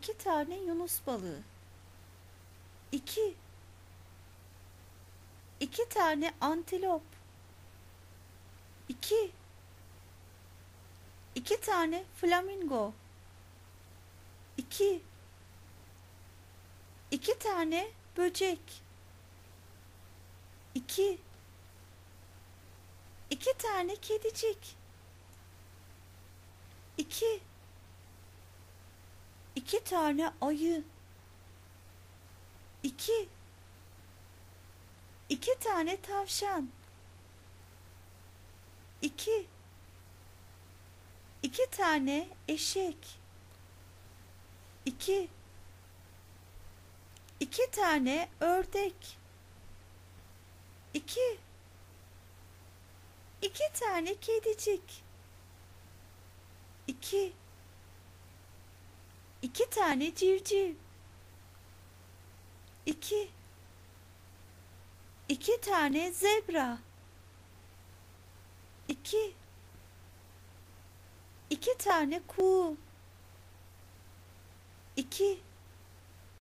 iki tane yunus balığı. İki. İki tane antilop. İki. İki tane flamingo. İki. İki tane böcek. İki. İki tane kedicik. İki. İki tane ayı. İki. İki tane tavşan. İki. İki tane eşek. İki. İki tane ördek. İki. İki tane kedicik. İki. İki tane civciv. İki. İki tane zebra. İki. İki tane kuğu. İki.